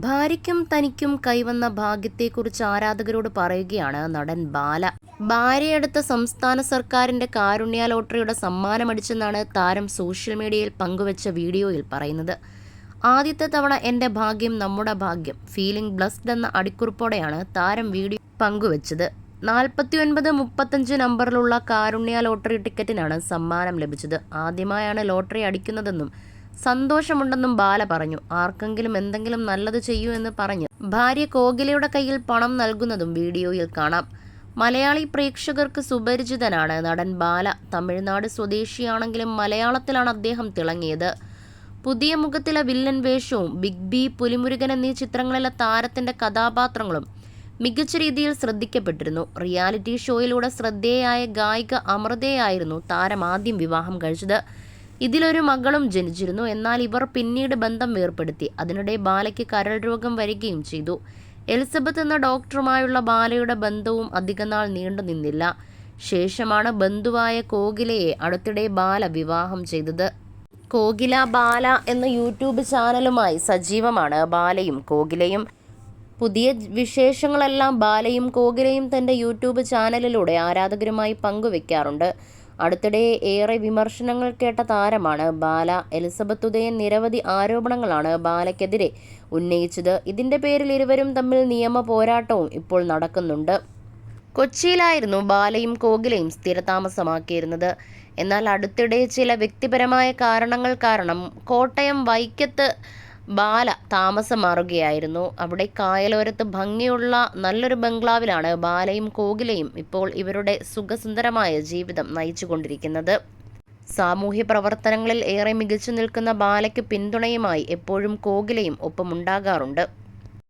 ഭാര്യയ്ക്കും തനിക്കും കൈവന്ന ഭാഗ്യത്തെക്കുറിച്ച് ആരാധകരോട് പറയുകയാണ് നടൻ ബാല. ഭാര്യയെടുത്ത സംസ്ഥാന സർക്കാരിന്റെ കാരുണ്യ ലോട്ടറിയുടെ സമ്മാനമടിച്ചെന്നാണ് താരം സോഷ്യൽ മീഡിയയിൽ പങ്കുവച്ച വീഡിയോയിൽ പറയുന്നത്. ആദ്യത്തെ തവണ എന്റെ ഭാഗ്യം നമ്മുടെ ഭാഗ്യം ഫീലിംഗ് ബ്ലസ്ഡ് എന്ന അടിക്കുറിപ്പോടെയാണ് താരം വീഡിയോ പങ്കുവച്ചത്. നാൽപ്പത്തിയൊൻപത് മുപ്പത്തഞ്ച് നമ്പറിലുള്ള കാരുണ്യ ലോട്ടറി ടിക്കറ്റിനാണ് സമ്മാനം ലഭിച്ചത്. ആദ്യമായാണ് ലോട്ടറി അടിക്കുന്നതെന്നും സന്തോഷമുണ്ടെന്നും ബാല പറഞ്ഞു. ആർക്കെങ്കിലും എന്തെങ്കിലും നല്ലത് ചെയ്യൂ എന്ന് പറഞ്ഞു ഭാര്യ കോകിലയുടെ കയ്യിൽ പണം നൽകുന്നതും വീഡിയോയിൽ കാണാം. മലയാളി പ്രേക്ഷകർക്ക് സുപരിചിതനാണ് നടൻ ബാല. തമിഴ്നാട് സ്വദേശിയാണെങ്കിലും മലയാളത്തിലാണ് അദ്ദേഹം തിളങ്ങിയത്. പുതിയ മുഖത്തിലെ വില്ലൻ വേഷവും ബിഗ് ബി പുലിമുരുകൻ എന്നീ ചിത്രങ്ങളിലെ താരത്തിന്റെ കഥാപാത്രങ്ങളും മികച്ച രീതിയിൽ ശ്രദ്ധിക്കപ്പെട്ടിരുന്നു. റിയാലിറ്റി ഷോയിലൂടെ ശ്രദ്ധേയായ ഗായിക അമൃതയായിരുന്നു താരം ആദ്യം വിവാഹം കഴിച്ചത്. ഇതിലൊരു മകളും ജനിച്ചിരുന്നു. എന്നാൽ ഇവർ പിന്നീട് ബന്ധം വേർപ്പെടുത്തി. അതിനിടെ ബാലയ്ക്ക് കരൾ രോഗം വരികയും ചെയ്തു. എലിസബത്ത് എന്ന ഡോക്ടറുമായുള്ള ബാലയുടെ ബന്ധവും അധികനാൾ നീണ്ടു നിന്നില്ല. ശേഷമാണ് ബന്ധുവായ കോകിലയെ അടുത്തിടെ ബാല വിവാഹം ചെയ്തത്. കോകില ബാല എന്ന യൂട്യൂബ് ചാനലുമായി സജീവമാണ് ബാലയും കോകിലയും. പുതിയ വിശേഷങ്ങളെല്ലാം ബാലയും കോകിലയും തന്റെ യൂട്യൂബ് ചാനലിലൂടെ ആരാധകരുമായി പങ്കുവെക്കാറുണ്ട്. അടുത്തിടെ ഏറെ വിമർശനങ്ങൾ കേട്ട താരമാണ് ബാല എലിസബത്ത് ഉദയൻ നിരവധി ആരോപണങ്ങളാണ് ബാലയ്ക്കെതിരെ ഉന്നയിച്ചത്. ഇതിന്റെ പേരിൽ ഇരുവരും തമ്മിൽ നിയമ പോരാട്ടവും ഇപ്പോൾ നടക്കുന്നുണ്ട്. കൊച്ചിയിലായിരുന്നു ബാലയും കോകിലയും സ്ഥിരതാമസമാക്കിയിരുന്നത്. എന്നാൽ അടുത്തിടെ ചില വ്യക്തിപരമായ കാരണങ്ങൾ കാരണം കോട്ടയം വൈക്കത്ത് ബാല താമസം മാറുകയായിരുന്നു അവിടെ കായലോരത്ത് ഭംഗിയുള്ള നല്ലൊരു ബംഗ്ലാവിലാണ് ബാലയും കോകിലയും ഇപ്പോൾ ഇവരുടെ സുഖസുന്ദരമായ ജീവിതം നയിച്ചുകൊണ്ടിരിക്കുന്നത്. സാമൂഹ്യ പ്രവർത്തനങ്ങളിൽ ഏറെ മികച്ചു നിൽക്കുന്ന ബാലയ്ക്ക് പിന്തുണയുമായി എപ്പോഴും കോകിലയും ഒപ്പമുണ്ടാകാറുണ്ട്.